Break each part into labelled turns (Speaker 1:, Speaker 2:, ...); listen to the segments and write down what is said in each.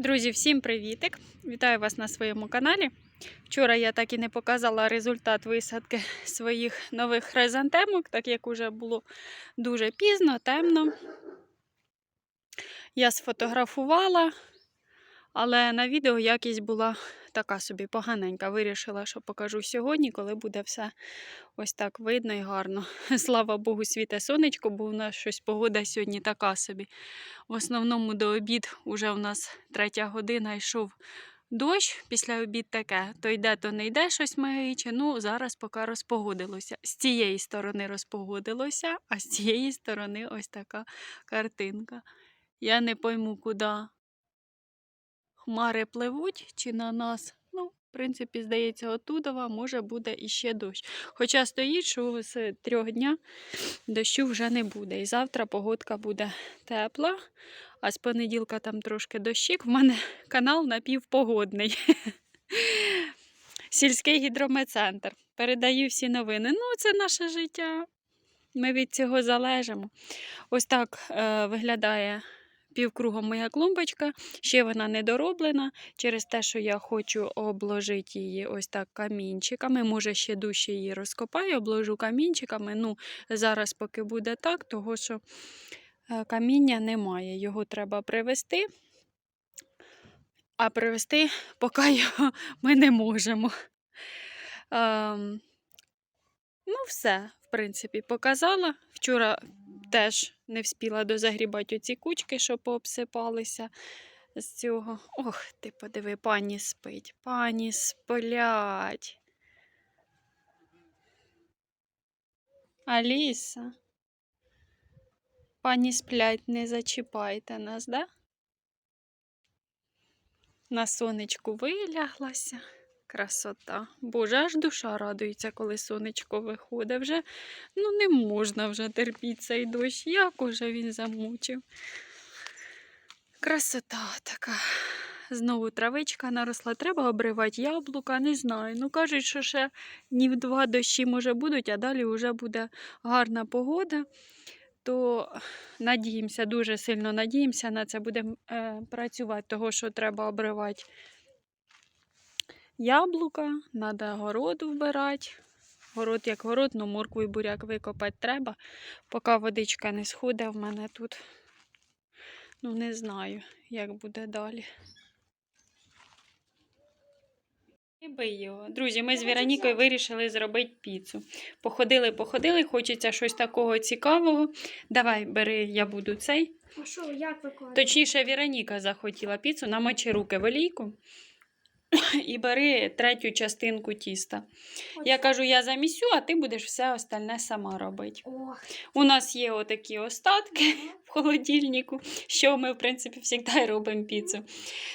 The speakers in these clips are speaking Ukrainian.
Speaker 1: Друзі, всім привітик! Вітаю вас на своєму каналі. Вчора я так і не показала результат висадки своїх нових хризантемок, так як уже було дуже пізно, темно. Я сфотографувала, але на відео якість була така собі поганенька. Вирішила, що покажу сьогодні, коли буде все ось так видно і гарно. Слава Богу, світе сонечко, бо у нас щось погода сьогодні така собі. В основному до обід уже у нас третя година йшов дощ. Після обід таке. То йде, то не йде щось маяче. Ну, зараз поки розпогодилося. З цієї сторони розпогодилося, а з цієї сторони ось така картинка. Я не пойму, куди хмари пливуть чи на нас. Ну, в принципі, здається, отудова може буде іще дощ. Хоча стоїть, що з трьох дня дощу вже не буде. І завтра погодка буде тепла, а з понеділка там трошки дощик. В мене канал напівпогодний. Сільський гідрометцентр. Передаю всі новини. Ну, це наше життя. Ми від цього залежимо. Ось так е, виглядає півкругом моя клумбочка. Ще вона не дороблена через те, що я хочу обложити її ось так камінчиками. Може, ще дужче її розкопаю, обложу камінчиками. Ну, зараз поки буде так, того що е, каміння немає. Його треба привезти. А привезти поки його ми не можемо. Ем, ну, все, в принципі, показала. Вчора теж не вспіла дозагрібати оці кучки, що пообсипалися з цього. Ох, ти подиви, пані спить, пані сплять. Аліса. Пані сплять, не зачіпайте нас, да? На сонечку виляглася. Красота. Боже, аж душа радується, коли сонечко виходить. Вже ну не можна вже терпіти цей дощ. Як уже він замучив. Красота така. Знову травичка наросла. Треба обривати яблука, не знаю. Ну, кажуть, що ще днів два дощі може будуть, а далі вже буде гарна погода. То надіємося, дуже сильно надіємося на це. Будемо е, працювати, того, що треба обривати яблука, треба городу вбирати. Город як город, ну моркву і буряк викопати треба. Поки водичка не сходить в мене тут. Ну, не знаю, як буде далі. Його. Друзі, ми з Віронікою вирішили зробити піцу. Походили, походили, хочеться щось такого цікавого. Давай, бери, я буду цей.
Speaker 2: А що, як викладати?
Speaker 1: Точніше, Віроніка захотіла піцу, намочи руки в олійку і бери третю частинку тіста. Я кажу, я замісю, а ти будеш все остальне сама робити.
Speaker 2: Ох,
Speaker 1: У нас є отакі остатки в холодильнику, що ми, в принципі, завжди робимо піцу.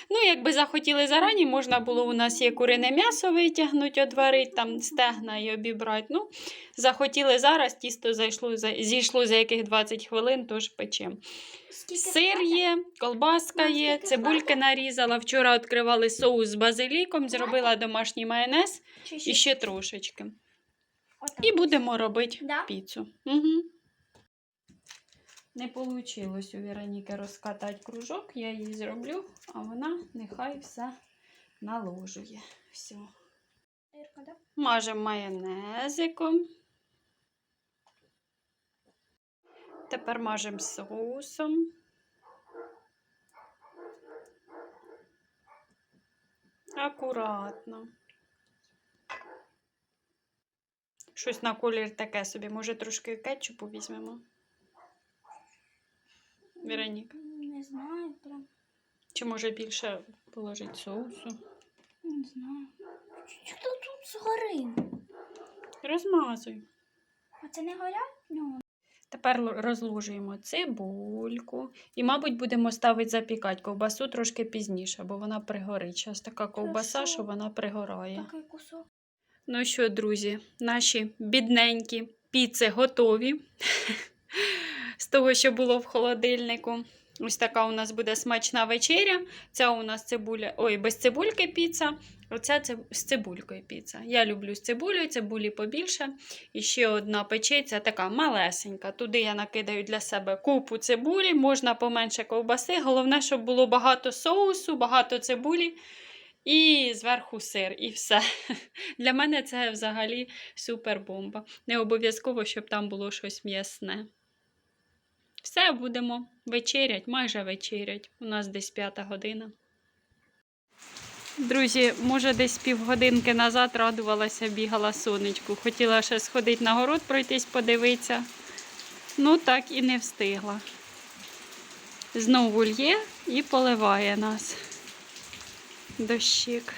Speaker 1: Ну, якби захотіли зарані, можна було у нас є курине м'ясо витягнути, одварити, там стегна і обібрати. Ну, захотіли зараз, тісто зайшло, зійшло за яких 20 хвилин, тож печемо. Сир є, колбаска є, цибульки нарізала. Вчора відкривали соус з базиліком, зробила домашній майонез і ще трошечки. І будемо робити
Speaker 2: Да?
Speaker 1: піцу. Угу. Не вийшло у Вероніки розкатати кружок, я її зроблю, а вона нехай все наложує. Все. Мажемо майонезиком. Тепер мажемо соусом. Акуратно. Щось на колір таке собі. Може, трошки кетчупу візьмемо. Вероніка.
Speaker 2: Не знаю, прям.
Speaker 1: Чи може більше положити соусу?
Speaker 2: Не знаю. Що тут згори?
Speaker 1: Розмазуй.
Speaker 2: А це не горять?
Speaker 1: Тепер розложуємо цибульку. І, мабуть, будемо ставити запікати ковбасу трошки пізніше, бо вона пригорить. Зараз така ковбаса, що вона пригорає.
Speaker 2: такий кусок.
Speaker 1: Ну що, друзі, наші бідненькі піци готові з того, що було в холодильнику. Ось така у нас буде смачна вечеря. Ця у нас цибуля, ой, без цибульки піца. Оця це з цибулькою піца. Я люблю з цибулею, цибулі побільше. І ще одна печеться, така малесенька. Туди я накидаю для себе купу цибулі, можна поменше ковбаси. Головне, щоб було багато соусу, багато цибулі і зверху сир, і все. Для мене це взагалі супер бомба. Не обов'язково, щоб там було щось м'ясне. Все, будемо вечерять, майже вечерять. У нас десь п'ята година. Друзі, може, десь півгодинки назад радувалася, бігала сонечку. Хотіла ще сходити на город, пройтись, подивитися. Ну, так і не встигла. Знову лє і поливає нас. Дощик.